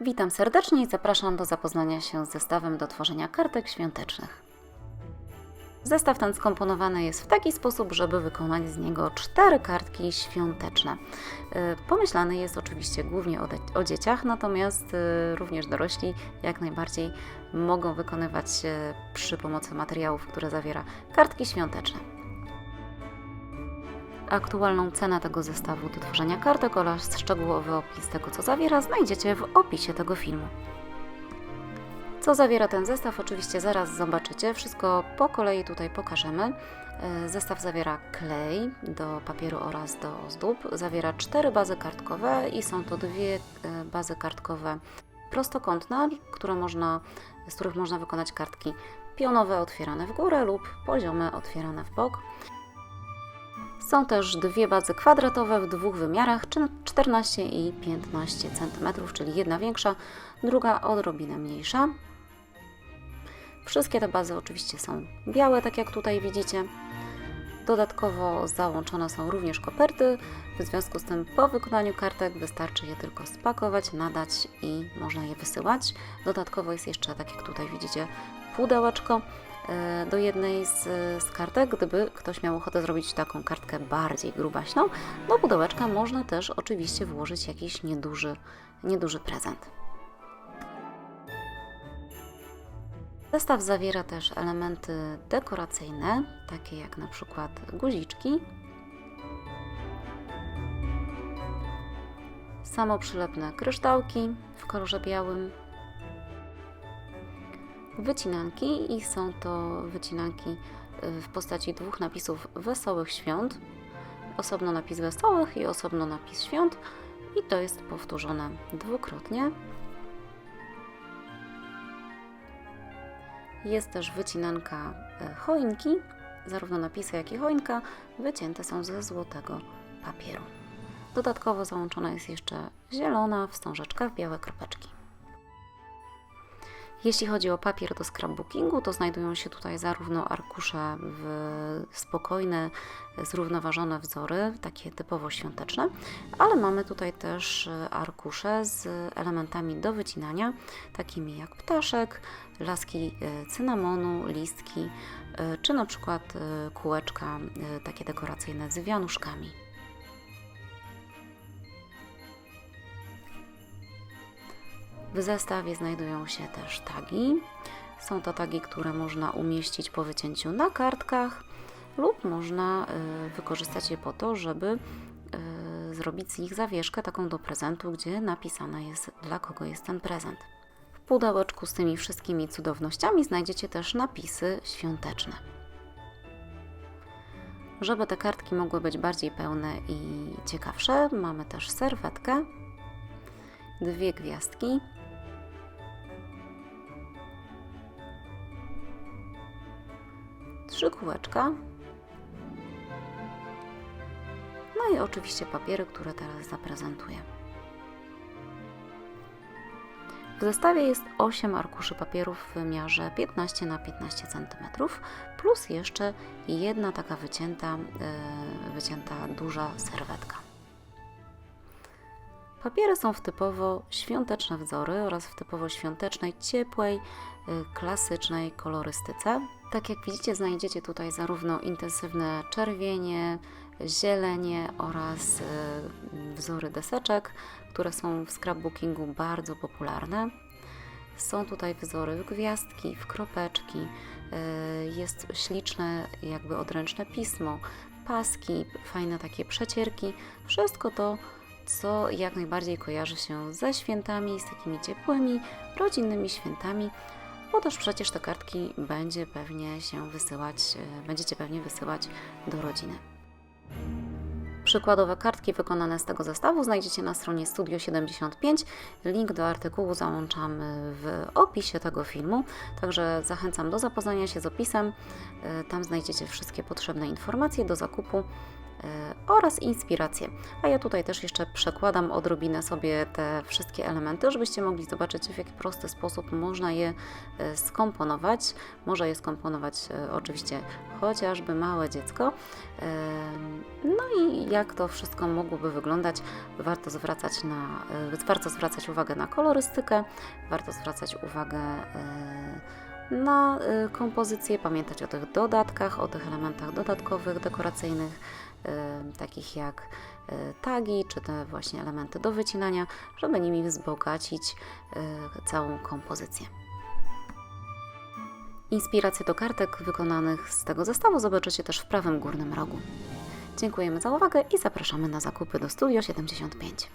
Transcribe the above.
Witam serdecznie i zapraszam do zapoznania się z zestawem do tworzenia kartek świątecznych. Zestaw ten skomponowany jest w taki sposób, żeby wykonać z niego cztery kartki świąteczne. Yy, Pomyślany jest oczywiście głównie o, o dzieciach, natomiast yy, również dorośli jak najbardziej mogą wykonywać przy pomocy materiałów, które zawiera kartki świąteczne. Aktualną cenę tego zestawu do tworzenia kartek oraz szczegółowy opis tego, co zawiera, znajdziecie w opisie tego filmu. Co zawiera ten zestaw? Oczywiście zaraz zobaczycie. Wszystko po kolei tutaj pokażemy. E, Zestaw zawiera klej do papieru oraz do ozdób. Zawiera cztery bazy kartkowe i są to dwie e, bazy kartkowe prostokątne, które można, z których można wykonać kartki pionowe otwierane w górę lub poziome otwierane w bok. Są też dwie bazy kwadratowe w dwóch wymiarach, czy 14 i 15 cm, czyli jedna większa, druga odrobinę mniejsza. Wszystkie te bazy oczywiście są białe, tak jak tutaj widzicie. Dodatkowo załączone są również koperty, w związku z tym po wykonaniu kartek wystarczy je tylko spakować, nadać i można je wysyłać. Dodatkowo jest jeszcze, tak jak tutaj widzicie, pudełeczko do jednej z, z kartek, gdyby ktoś miał ochotę zrobić taką kartkę bardziej grubaśną. Do pudełeczka można też oczywiście włożyć jakiś nieduży, nieduży prezent. Zestaw zawiera też elementy dekoracyjne, takie jak na przykład guziczki, samoprzylepne kryształki w kolorze białym, wycinanki i są to wycinanki y, w postaci dwóch napisów wesołych świąt. Osobno napis wesołych i osobno napis świąt i to jest powtórzone dwukrotnie. Jest też wycinanka e, choinki, zarówno napisy, jak i choinka wycięte są ze złotego papieru. Dodatkowo załączona jest jeszcze zielona wstążeczka w białe kropeczki. Jeśli chodzi o papier do scrapbookingu, to znajdują się tutaj zarówno arkusze w spokojne, zrównoważone wzory, takie typowo świąteczne, ale mamy tutaj też arkusze z elementami do wycinania, takimi jak ptaszek, laski e, cynamonu, listki, e, czy na przykład e, kółeczka takie dekoracyjne z wianuszkami. W zestawie znajdują się też tagi. Są to tagi, które można umieścić po wycięciu na kartkach lub można y, wykorzystać je po to, żeby y, zrobić z nich zawieszkę taką do prezentu, gdzie napisane jest dla kogo jest ten prezent. W pudełeczku z tymi wszystkimi cudownościami znajdziecie też napisy świąteczne. Żeby te kartki mogły być bardziej pełne i ciekawsze, mamy też serwetkę, dwie gwiazdki, trzy kółeczka. No i oczywiście papiery, które teraz zaprezentuję. W zestawie jest 8 arkuszy papierów w wymiarze 15 na 15 cm, plus jeszcze jedna taka wycięta, yy, wycięta duża serwetka. Papiery są w typowo świąteczne wzory oraz w typowo świątecznej, ciepłej, y, klasycznej kolorystyce. Tak jak widzicie, znajdziecie tutaj zarówno intensywne czerwienie, zielenie oraz y, wzory deseczek, które są w scrapbookingu bardzo popularne. Są tutaj wzory w gwiazdki, w kropeczki, y, jest śliczne, jakby odręczne pismo, paski, fajne takie przecierki. Wszystko to co jak najbardziej kojarzy się ze świętami, z takimi ciepłymi, rodzinnymi świętami, bo też przecież te kartki będzie pewnie się wysyłać, e, będziecie pewnie wysyłać do rodziny. Przykładowe kartki wykonane z tego zestawu znajdziecie na stronie Studio 75. Link do artykułu załączamy w opisie tego filmu, także zachęcam do zapoznania się z opisem. E, Tam znajdziecie wszystkie potrzebne informacje do zakupu oraz inspiracje. A ja tutaj też jeszcze przekładam odrobinę sobie te wszystkie elementy, żebyście mogli zobaczyć w jaki prosty sposób można je e, skomponować. Może je skomponować e, oczywiście chociażby małe dziecko. No i jak to wszystko mogłoby wyglądać, warto zwracać, na, warto zwracać uwagę na kolorystykę, warto zwracać uwagę na kompozycję, pamiętać o tych dodatkach, o tych elementach dodatkowych, dekoracyjnych, takich jak tagi, czy te właśnie elementy do wycinania, żeby nimi wzbogacić całą kompozycję. Inspiracje do kartek wykonanych z tego zestawu zobaczycie też w prawym górnym rogu. Dziękujemy za uwagę i zapraszamy na zakupy do Studio 75.